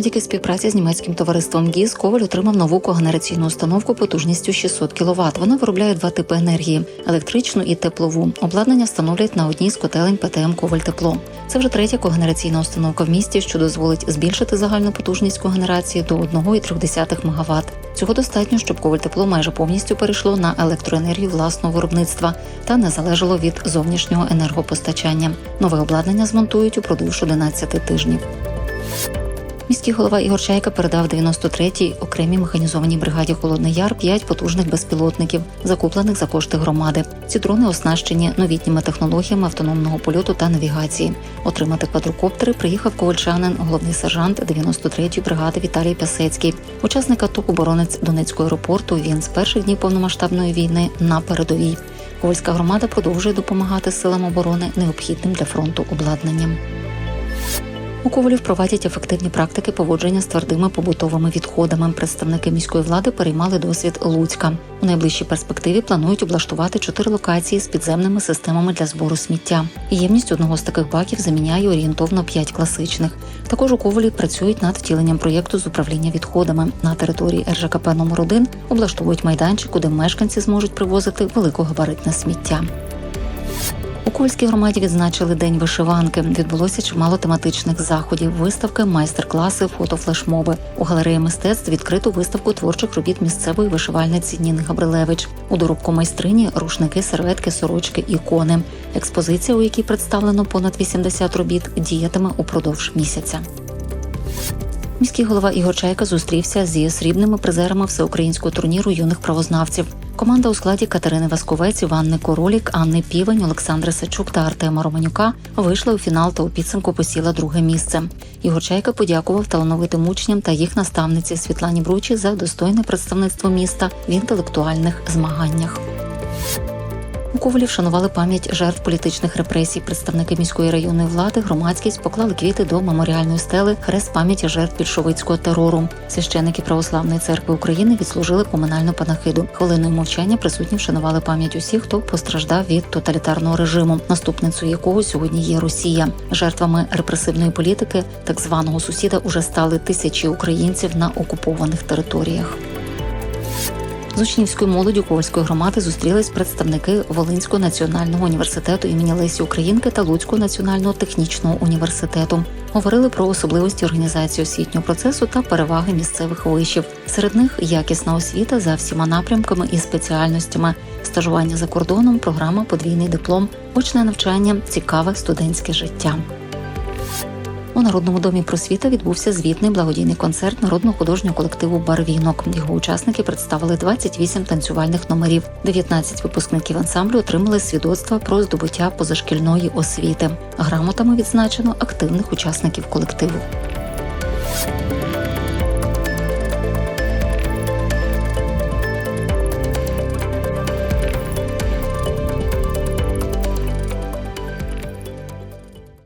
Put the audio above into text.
Завдяки співпраці з німецьким товариством ГІС Коваль отримав нову когенераційну установку потужністю 600 кВт. Вона виробляє два типи енергії електричну і теплову. Обладнання встановлять на одній з котелень ПТМ Коваль Тепло. Це вже третя когенераційна установка в місті, що дозволить збільшити загальну потужність когенерації до 1,3 МВт. Цього достатньо, щоб Коваль Тепло майже повністю перейшло на електроенергію власного виробництва та не залежало від зовнішнього енергопостачання. Нове обладнання змонтують упродовж 11 тижнів. Міський голова Ігор Чайка передав 93-й окремій механізованій бригаді Холодний Яр 5 потужних безпілотників, закуплених за кошти громади. Ці дрони оснащені новітніми технологіями автономного польоту та навігації. Отримати квадрокоптери приїхав ковальчанин, головний сержант 93-ї бригади Віталій Пясецький, учасник АТО оборонець Донецького аеропорту. Він з перших днів повномасштабної війни на передовій. Ковальська громада продовжує допомагати силам оборони необхідним для фронту обладнанням. У Ковалі впровадять ефективні практики поводження з твердими побутовими відходами. Представники міської влади переймали досвід Луцька. У найближчій перспективі планують облаштувати чотири локації з підземними системами для збору сміття. Ємність одного з таких баків заміняє орієнтовно п'ять класичних. Також у Ковалі працюють над втіленням проєкту з управління відходами. На території РЖКП номер 1 облаштовують майданчик, куди мешканці зможуть привозити великогабаритне сміття. У Кольській громаді відзначили день вишиванки. Відбулося чимало тематичних заходів, виставки, майстер-класи, фотофлешмоби. У галереї мистецтв відкриту виставку творчих робіт місцевої вишивальниці Ніни Габрилевич. У доробку майстрині рушники, серветки, сорочки, ікони. Експозиція, у якій представлено понад 80 робіт, діятиме упродовж місяця. Міський голова Ігор Чайка зустрівся зі срібними призерами всеукраїнського турніру юних правознавців. Команда у складі Катерини Васковець, Іванни Королік, Анни Півень, Олександра Сачук та Артема Романюка вийшли у фінал та у підсумку посіла друге місце. Ігор Чайка подякував талановитим учням та їх наставниці Світлані Бручі за достойне представництво міста в інтелектуальних змаганнях. У Ковалі вшанували пам'ять жертв політичних репресій. Представники міської районної влади, громадськість поклали квіти до меморіальної стели хрест пам'яті жертв більшовицького терору. Священники Православної церкви України відслужили поминальну панахиду. Хвилиною мовчання присутні вшанували пам'ять усіх, хто постраждав від тоталітарного режиму, наступницею якого сьогодні є Росія. Жертвами репресивної політики так званого сусіда уже стали тисячі українців на окупованих територіях. З учнівською молоддю Ковальської громади зустрілись представники Волинського національного університету імені Лесі Українки та Луцького національного технічного університету. Говорили про особливості організації освітнього процесу та переваги місцевих вишів. Серед них якісна освіта за всіма напрямками і спеціальностями, стажування за кордоном, програма подвійний диплом, очне навчання, цікаве студентське життя. У народному домі просвіта відбувся звітний благодійний концерт народного художнього колективу Барвінок. Його учасники представили 28 танцювальних номерів. 19 випускників ансамблю отримали свідоцтва про здобуття позашкільної освіти. Грамотами відзначено активних учасників колективу.